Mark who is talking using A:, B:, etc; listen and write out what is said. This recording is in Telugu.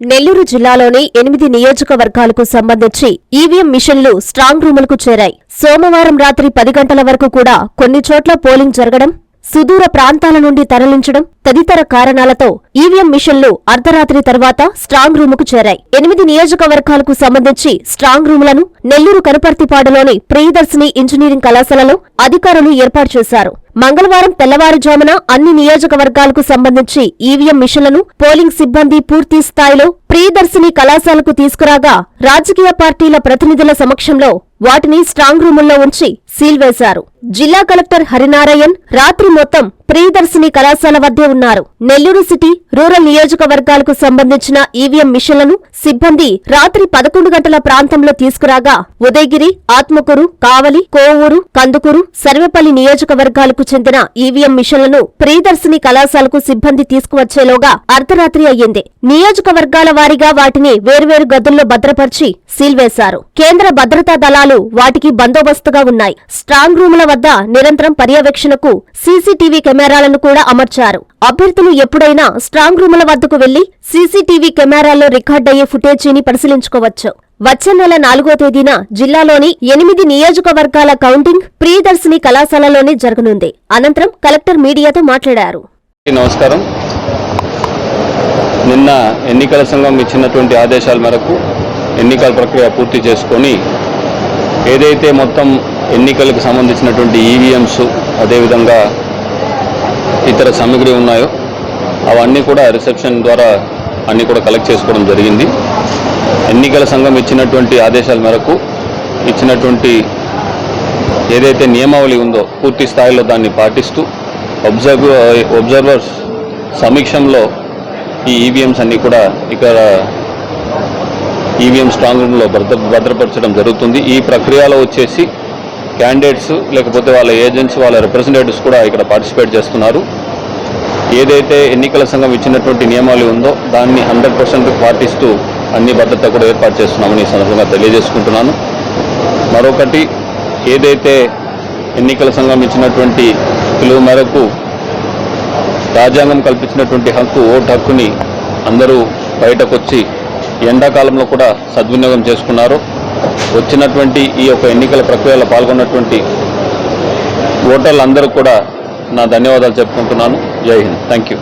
A: నెల్లూరు జిల్లాలోని ఎనిమిది నియోజకవర్గాలకు సంబంధించి ఈవీఎం మిషన్లు స్ట్రాంగ్ రూములకు చేరాయి. సోమవారం రాత్రి పది గంటల వరకు కూడా కొన్ని చోట్ల పోలింగ్ జరగడం సుదూర ప్రాంతాల నుండి తరలించడం తదితర కారణాలతో ఈవీఎం మిషన్లు అర్ధరాత్రి తర్వాత స్ట్రాంగ్ రూముకు చేరాయి. ఎనిమిది నియోజకవర్గాలకు సంబంధించి స్ట్రాంగ్ రూములను నెల్లూరు కనుపర్తిపాడులోని ప్రియదర్శిని ఇంజనీరింగ్ కళాశాలలో అధికారులు ఏర్పాటు చేశారు. మంగళవారం తెల్లవారుజామున అన్ని నియోజకవర్గాలకు సంబంధించి ఈవీఎం మిషన్లను పోలింగ్ సిబ్బంది పూర్తి స్థాయిలో ప్రియదర్శిని కళాశాలకు తీసుకురాగా రాజకీయ పార్టీల ప్రతినిధుల సమక్షంలో వాటిని స్ట్రాంగ్ రూముల్లో ఉంచి సీల్ వేశారు. జిల్లా కలెక్టర్ హరినారాయణ్ రాత్రి మొత్తం ప్రియదర్శిని కళాశాల వద్దే ఉన్నారు. నెల్లూరు సిటీ రూరల్ నియోజకవర్గాలకు సంబంధించిన ఈవీఎం మిషన్లను సిబ్బంది రాత్రి పదకొండు గంటల ప్రాంతంలో తీసుకురాగా ఉదయగిరి ఆత్మకూరు కావలి కోవూరు కందుకూరు సర్వేపల్లి నియోజకవర్గాలకు చెందిన ఈవీఎం మిషన్లను ప్రియదర్శిని కళాశాలకు సిబ్బంది తీసుకువచ్చేలోగా అర్ధరాత్రి అయ్యింది. నియోజకవర్గాల వారీగా వాటిని వేర్వేరు గదుల్లో భద్రపరిచి సీల్ వేశారు. కేంద్ర భద్రతా దళాలు వాటికి బందోబస్తుగా ఉన్నాయి. స్ట్రాంగ్ రూముల వద్ద నిరంతరం పర్యవేక్షణకు సీసీటీవీ కెమెరాలను కూడా అమర్చారు. అభ్యర్థులు ఎప్పుడైనా స్ట్రాంగ్ రూముల వద్దకు వెళ్ళి సీసీటీవీ కెమెరాల్లో రికార్డయ్యే ఫుటేజీని పరిశీలించుకోవచ్చు. వచ్చే నెల నాలుగో తేదీన జిల్లాలోని ఎనిమిది నియోజకవర్గాల కౌంటింగ్ ప్రియదర్శిని కళాశాలలోనే జరగనుంది. అనంతరం కలెక్టర్ మీడియాతో మాట్లాడారు.
B: నమస్కారం. నిన్న ఎన్నికల సంఘం ఇచ్చినటువంటి ఆదేశాల మేరకు ఎన్నికల ప్రక్రియ పూర్తి చేసుకొని ఏదైతే మొత్తం ఎన్నికలకు సంబంధించినటువంటి ఈవీఎంస్ అదేవిధంగా ఇతర సామగ్రి ఉన్నాయో అవన్నీ కూడా రిసెప్షన్ ద్వారా అన్నీ కూడా కలెక్ట్ చేసుకోవడం జరిగింది. ఎన్నికల సంఘం ఇచ్చినటువంటి ఆదేశాల మేరకు ఇచ్చినటువంటి ఏదైతే నియమావళి ఉందో పూర్తి స్థాయిలో దాన్ని పాటిస్తూ ఒబ్జర్వ్ ఒబ్జర్వర్స్ సమీక్షంలో ఈ ఈవీఎంస్ అన్నీ కూడా ఇక్కడ ఈవీఎం స్ట్రాంగ్ రూమ్లో భద్ర భద్రపరచడం జరుగుతుంది. ఈ ప్రక్రియలో వచ్చేసి క్యాండిడేట్స్ లేకపోతే వాళ్ళ ఏజెంట్స్ వాళ్ళ రిప్రజెంటేటివ్స్ కూడా ఇక్కడ పార్టిసిపేట్ చేస్తున్నారు. ఏదైతే ఎన్నికల సంఘం ఇచ్చినటువంటి నియమాలు ఉందో దాన్ని హండ్రెడ్ పర్సెంట్ పాటిస్తూ అన్ని భద్రత కూడా ఏర్పాటు చేస్తున్నామని సందర్భంగా తెలియజేసుకుంటున్నాను. మరొకటి ఏదైతే ఎన్నికల సంఘం ఇచ్చినటువంటి పిలువు మేరకు రాజ్యాంగం కల్పించినటువంటి హక్కు ఓటు హక్కుని అందరూ బయటకొచ్చి ఎండాకాలంలో కూడా సద్వినియోగం చేసుకున్నారు. వచ్చినటువంటి ఈ యొక్క ఎన్నికల ప్రక్రియలో పాల్గొన్నటువంటి ఓటర్లందరూ కూడా నా ధన్యవాదాలు చెప్పుకుంటున్నాను. జై హింద్. Thank you